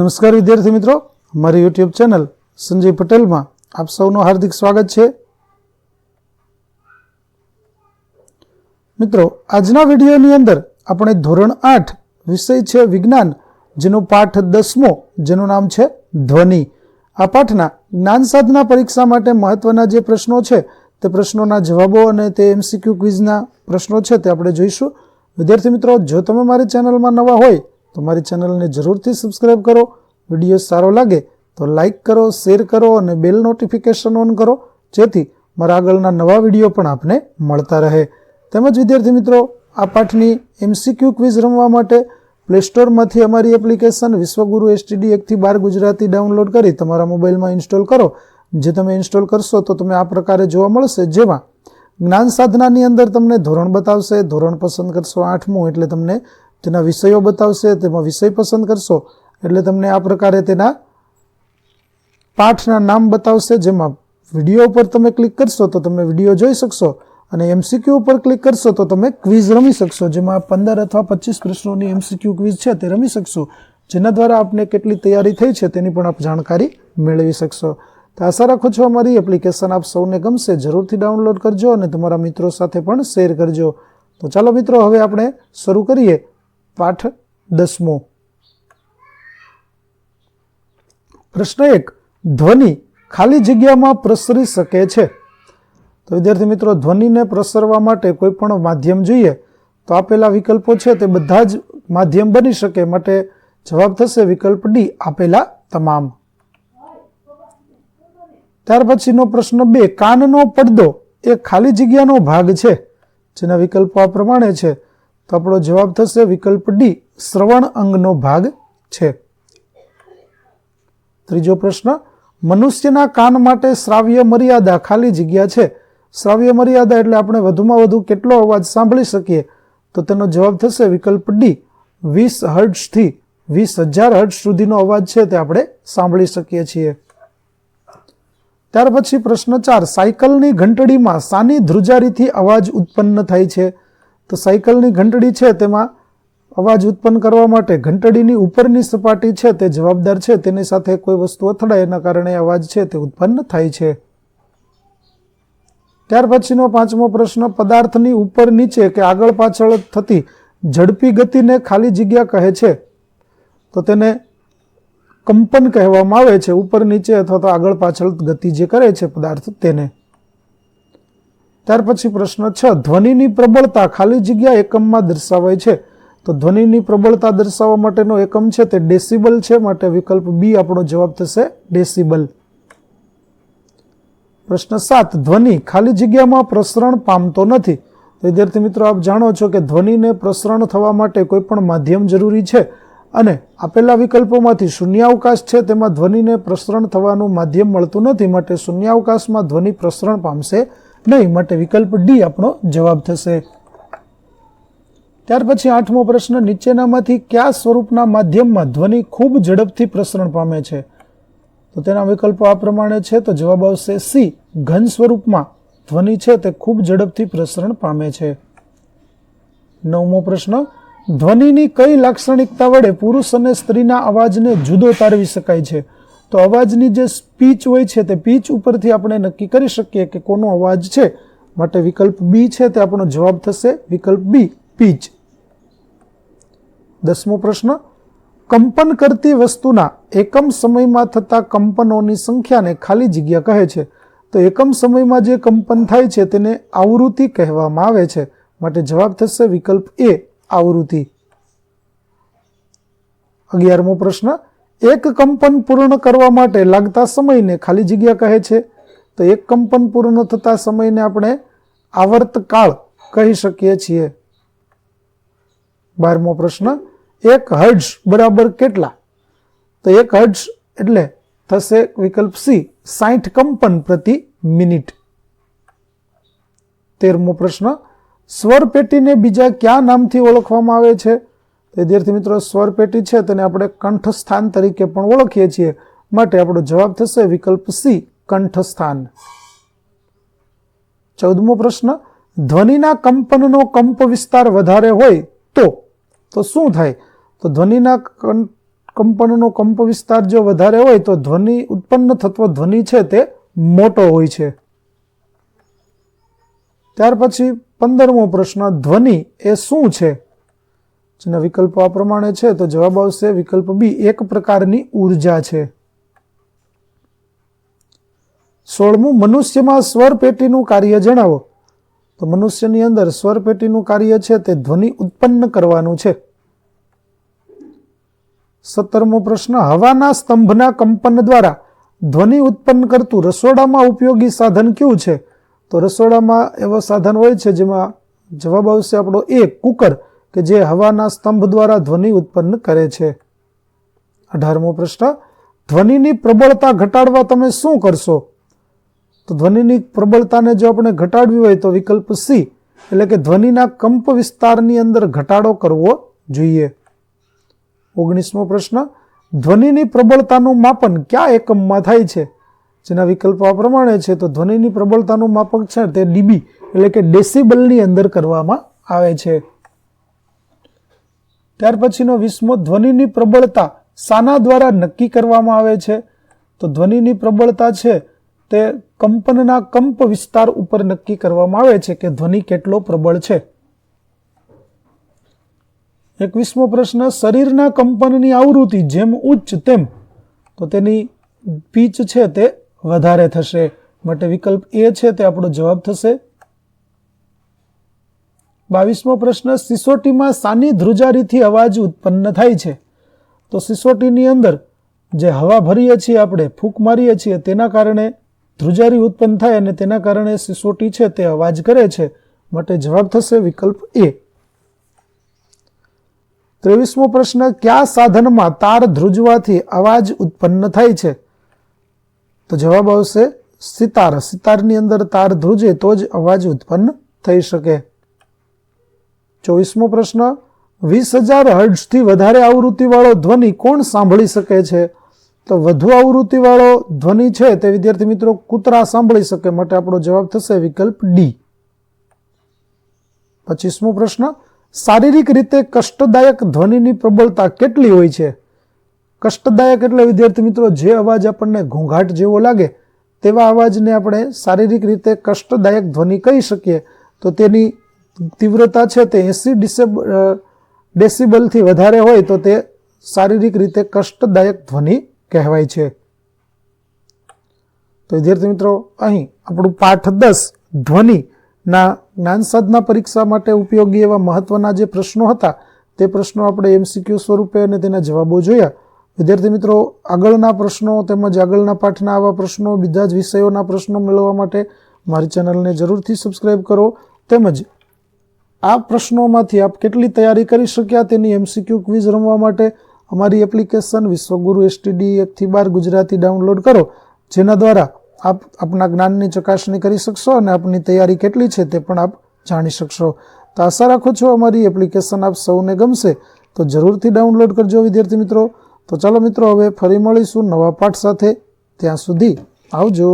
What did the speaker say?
નમસ્કાર વિદ્યાર્થી મિત્રો. મારી યુટ્યુબ ચેનલ સંજય પટેલમાં આપ સૌનું હાર્દિક સ્વાગત છે. મિત્રો, આજના વિડીયોની અંદર આપણે ધોરણ આઠ વિષય છે વિજ્ઞાન, જેનો પાઠ દસમો, જેનું નામ છે ધ્વનિ. આ પાઠના જ્ઞાન સાધના પરીક્ષા માટે મહત્વના જે પ્રશ્નો છે, તે પ્રશ્નોના જવાબો અને તે એમસીક્યુ ક્વિઝના પ્રશ્નો છે તે આપણે જોઈશું. વિદ્યાર્થી મિત્રો, જો તમે મારી ચેનલમાં નવા હોય તો મારી ચેનલને જરૂરથી સબસ્ક્રાઈબ કરો. વીડિયો સારો લાગે તો લાઇક કરો શેર કરો અને બેલ નોટિફિકેશન ઓન કરો, જેથી મારા આગળના નવા વીડિયો પણ આપને મળતા રહે. તેમજ વિદ્યાર્થી મિત્રો, આ પાઠની એમસીક્યુ ક્વિઝ રમવા માટે પ્લે સ્ટોરમાંથી અમારી એપ્લિકેશન વિશ્વગુરુ એસટીડી એકથી બાર ગુજરાતી ડાઉનલોડ કરી તમારા મોબાઈલમાં ઇન્સ્ટોલ કરો. જે તમે ઇન્સ્ટોલ કરશો તો તમે આ પ્રકારે જોવા મળશે. જેમાં જ્ઞાન સાધનાની અંદર તમને ધોરણ બતાવશે. ધોરણ પસંદ કરશો આઠમું એટલે તમને તેના વિષયો બતાવશે, તેમાં વિષય પસંદ કરશો, એટલે તમને આ પ્રકારે તેના પાઠના નામ બતાવશે, જેમાં વીડિયો ઉપર તમે ક્લિક કરશો તો તમે વીડિયો જોઈ શકશો, અને એમસીક્યુ ઉપર ક્લિક કરશો તો તમે ક્વિઝ રમી શકશો, જેમાં પંદર અથવા પચીસ પ્રશ્નોની એમસીક્યુ ક્વિઝ છે તે રમી શકશો, જેના દ્વારા આપને કેટલી તૈયારી થઈ છે તેની પણ આપ જાણકારી મેળવી શકશો. તો આશા રાખો છો અમારી એપ્લિકેશન આપ સૌને ગમશે, જરૂરથી ડાઉનલોડ કરજો અને તમારા મિત્રો સાથે પણ શેર કરજો. તો ચાલો મિત્રો, હવે આપણે શરૂ કરીએ. પાઠ દસમો. પ્રશ્ન એક, ધ્વનિ ખાલી જગ્યામાં પ્રસરી શકે છે? તો વિદ્યાર્થી મિત્રો, ધ્વનિને પ્રસરવા માટે કોઈ પણ માધ્યમ જોઈએ, તો આપેલા વિકલ્પો છે, તે બધા જ માધ્યમ બની શકે. માટે જવાબ થશે વિકલ્પ ડી, આપેલા તમામ. ત્યાર પછીનો પ્રશ્ન બે, કાનનો પડદો એ ખાલી જગ્યાનો ભાગ છે, જેના વિકલ્પો આ પ્રમાણે છે. તો આપણો જવાબ થશે વિકલ્પ ડી શ્રવણ અંગનો ભાગ છે. ત્રીજો પ્રશ્ન, મનુષ્યના કાન માટે શ્રાવ્ય મર્યાદા ખાલી જગ્યા છે. શ્રાવ્ય મર્યાદા એટલે આપણે વધુમાં વધુ કેટલો અવાજ સાંભળી શકીએ? તો તેનો જવાબ થશે વિકલ્પ ડી વીસ હર્ટ્સથી વીસ હજાર હર્ટ્સ સુધીનો અવાજ છે તે આપણે સાંભળી શકીએ છીએ. ત્યાર પછી પ્રશ્ન ચાર, સાયકલની ઘંટડીમાં સાની ધ્રુજારીથી અવાજ ઉત્પન્ન થાય છે. તો સાયકલની ઘંટડી છે તેમાં અવાજ ઉત્પન્ન કરવા માટે ઘંટડીની ઉપરની સપાટી છે તે જવાબદાર છે. તેની સાથે કોઈ વસ્તુ અથડાય એના કારણે અવાજ છે તે ઉત્પન્ન થાય છે. ત્યાર પછીનો પાંચમો પ્રશ્ન, પદાર્થની ઉપર નીચે કે આગળ પાછળ થતી ઝડપી ગતિને ખાલી જગ્યા કહે છે. તો તેને કંપન કહેવામાં આવે છે. ઉપર નીચે અથવા તો આગળ પાછળ ગતિ જે કરે છે પદાર્થ તેને. ત્યાર પછી પ્રશ્ન છ, ધ્વનિની પ્રબળતા ખાલી જગ્યા એકમમાં દર્શાવાય છે. તો ધ્વનિની પ્રબળતા દર્શાવવા માટેનો એકમ છે તે ડેસિબલ છે માટે વિકલ્પ બી આપણો જવાબ થશે ડેસિબલ. પ્રશ્ન સાત, ધ્વનિ ખાલી જગ્યામાં પ્રસરણ પામતો નથી. વિદ્યાર્થી મિત્રો, આપ જાણો છો કે ધ્વનિને પ્રસરણ થવા માટે કોઈ પણ માધ્યમ જરૂરી છે અને આપેલા વિકલ્પોમાંથી શૂન્યાવકાશ છે તેમાં ધ્વનિને પ્રસરણ થવાનું માધ્યમ મળતું નથી, માટે શૂન્યાવકાશમાં ધ્વનિ પ્રસરણ પામશે નહીં, માટે વિકલ્પ ડી આપણો જવાબ થશે. ત્યાર પછી આઠમો પ્રશ્ન, નીચેનામાંથી કયા સ્વરૂપના માધ્યમમાં ધ્વનિ ખૂબ ઝડપથી પ્રસરણ પામે છે? તો તેના વિકલ્પો આ પ્રમાણે છે, તો જવાબ આવશે સી, ઘન સ્વરૂપમાં ધ્વનિ છે તે ખૂબ ઝડપથી પ્રસરણ પામે છે. નવમો પ્રશ્ન, ધ્વનિની કઈ લાક્ષણિકતા વડે પુરુષ અને સ્ત્રીના અવાજને જુદો તારવી શકાય છે? તો અવાજની જે સ્પીચ હોય છે તે પીચ ઉપરથી આપણે નક્કી કરી શકીએ કે કોનો અવાજ છે. માટે વિકલ્પ બી છે તે આપણો જવાબ થશે વિકલ્પ બી પીચ. દસમો પ્રશ્ન, કંપન કરતી વસ્તુના એકમ સમયમાં થતા કંપનોની સંખ્યાને ખાલી જગ્યા કહે છે. તો એકમ સમયમાં જે કંપન થાય છે તેને આવૃત્તિ કહેવામાં આવે છે. માટે જવાબ થશે વિકલ્પ એ આવૃત્તિ. અગિયારમો પ્રશ્ન એક કંપન પૂર્ણ કરવા માટે લાગતા સમયને ખાલી જગ્યા કહે છે. તો એક કંપન પૂર્ણ થતા સમયને આપણે આવર્તકાળ કહી શકીએ છીએ. બારમો પ્રશ્ન, એક હર્ટ્ઝ બરાબર કેટલા? તો એક હર્ટ્ઝ એટલે થશે વિકલ્પ સી સાઠ કંપન પ્રતિ મિનિટ. તેરમો પ્રશ્ન, સ્વર પેટીને બીજા કયા નામથી ઓળખવામાં આવે છે? વિદ્યાર્થી મિત્રો, સ્વરપેટી છે તેને આપણે કંઠસ્થાન તરીકે પણ ઓળખીએ છીએ. માટે આપણો જવાબ થશે વિકલ્પ સી, કંઠસ્થાન. ચૌદમો પ્રશ્ન, ધ્વનિના કંપનનો કંપ વિસ્તાર વધારે હોય તો તો શું થાય? તો ધ્વનિના કંપનનો કંપ વિસ્તાર જો વધારે હોય તો ધ્વનિ, ઉત્પન્ન થતો ધ્વનિ છે તે મોટો હોય છે. ત્યાર પછી પંદરમો પ્રશ્ન, ધ્વનિ એ શું છે? જેના વિકલ્પો આ પ્રમાણે છે, તો જવાબ આવશે વિકલ્પ બી એક પ્રકારની ઊર્જા છે. સોળમું, મનુષ્યમાં સ્વર પેટીનું કાર્ય જણાવો. તો મનુષ્યની અંદર સ્વર પેટીનું કાર્ય છે, તે ધ્વનિ ઉત્પન્ન કરવાનું છે. સત્તરમો પ્રશ્ન, હવાના સ્તંભના કંપન દ્વારા ધ્વનિ ઉત્પન્ન કરતું રસોડામાં ઉપયોગી સાધન કયું છે? તો રસોડામાં એવા સાધન હોય છે, જેમાં જવાબ આવશે આપણો એ, કુકર. કે જે હવાના સ્તંભ દ્વારા ધ્વનિ ઉત્પન્ન કરે છે. અઢારમો પ્રશ્ન, ધ્વનિની પ્રબળતા ઘટાડવા તમે શું કરશો? તો ધ્વનિની પ્રબળતાને જો આપણે ઘટાડવી હોય તો વિકલ્પ સી એટલે કે ધ્વનિના કંપ વિસ્તારની અંદર ઘટાડો કરવો જોઈએ. ઓગણીસમો પ્રશ્ન, ધ્વનિની પ્રબળતાનું માપન કયા એકમમાં થાય છે? જેના વિકલ્પો આ પ્રમાણે છે, તો ધ્વનિની પ્રબળતાનું માપક છે તે ડીબી, એટલે કે ડેસિબલની અંદર કરવામાં આવે છે. ત્યાર પછીનો વીસમો ધ્વનિની પ્રબળતા શાના દ્વારા નક્કી કરવામાં આવે છે. તો ધ્વનિની પ્રબળતા છે તે કંપનના કંપ વિસ્તાર ઉપર નક્કી કરવામાં આવે છે કે ધ્વનિ કેટલો પ્રબળ છે. એકવીસમો પ્રશ્ન, શરીરના કંપનની આવૃત્તિ જેમ ઉચ્ચ તેમ, તો તેની પીચ છે તે વધારે થશે. માટે વિકલ્પ એ છે તે આપણો જવાબ થશે. બાવીસમો પ્રશ્ન, સિસોટીમાં સાની ધ્રુજારીથી અવાજ ઉત્પન્ન થાય છે. તો સિસોટીની અંદર જે હવા ભરીએ છીએ આપણે, ફૂંક મારીએ છીએ, તેના કારણે ધ્રુજારી ઉત્પન્ન થાય અને તેના કારણે સિસોટી છે તે અવાજ કરે છે. માટે જવાબ થશે વિકલ્પ એ. ત્રેવીસમો પ્રશ્ન, કયા સાધનમાં તાર ધ્રુજવાથી અવાજ ઉત્પન્ન થાય છે? તો જવાબ આવશે સિતાર. સિતારની અંદર તાર ધ્રુજે તો જ અવાજ ઉત્પન્ન થઈ શકે. ચોવીસમો પ્રશ્ન, વીસ હજાર હર્ટ્સથી વધારે આવૃત્તિવાળો ધ્વનિ કોણ સાંભળી શકે છે? તો વધુ આવૃત્તિવાળો ધ્વનિ છે તે વિદ્યાર્થી મિત્રો કૂતરા સાંભળી શકે માટે આપણો જવાબ થશે વિકલ્પ ડી. પચીસમો પ્રશ્ન, શારીરિક રીતે કષ્ટદાયક ધ્વનિની પ્રબળતા કેટલી હોય છે? કષ્ટદાયક એટલે વિદ્યાર્થી મિત્રો જે અવાજ આપણને ઘોંઘાટ જેવો લાગે તેવા અવાજને આપણે શારીરિક રીતે કષ્ટદાયક ધ્વનિ કહી શકીએ. તો તેની તીવ્રતા છે તે એસી ડિસેબ ડેસિબલથી વધારે હોય તો તે શારીરિક રીતે કષ્ટદાયક ધ્વનિ કહેવાય છે. તો વિદ્યાર્થી મિત્રો, અહીં આપણું પાઠ દસ, ધ્વનિના જ્ઞાન સાધના પરીક્ષા માટે ઉપયોગી એવા મહત્વના જે પ્રશ્નો હતા, તે પ્રશ્નો આપણે એમસીક્યુ સ્વરૂપે અને તેના જવાબો જોયા. વિદ્યાર્થી મિત્રો, આગળના પ્રશ્નો તેમજ આગળના પાઠના આવા પ્રશ્નો, બીજા જ વિષયોના પ્રશ્નો મેળવવા માટે મારી ચેનલને જરૂરથી સબસ્ક્રાઈબ કરો. તેમજ આ પ્રશ્નોમાંથી આપ કેટલી તૈયારી કરી શક્યા? તેની એમસીક્યુ ક્વિઝ રમવા માટે અમારી એપ્લિકેશન વિશ્વગુરુ એસટીડી એકથી બાર ગુજરાતી ડાઉનલોડ કરો, જેના દ્વારા આપ આપના જ્ઞાનની ચકાસણી કરી શકશો અને આપની તૈયારી કેટલી છે તે પણ આપ જાણી શકશો. તો આશા રાખું છું અમારી એપ્લિકેશન આપ સૌને ગમશે. તો જરૂરથી ડાઉનલોડ કરજો, વિદ્યાર્થી મિત્રો. તો ચાલો મિત્રો, હવે ફરી મળીશું નવા પાઠ સાથે. ત્યાં સુધી આવજો.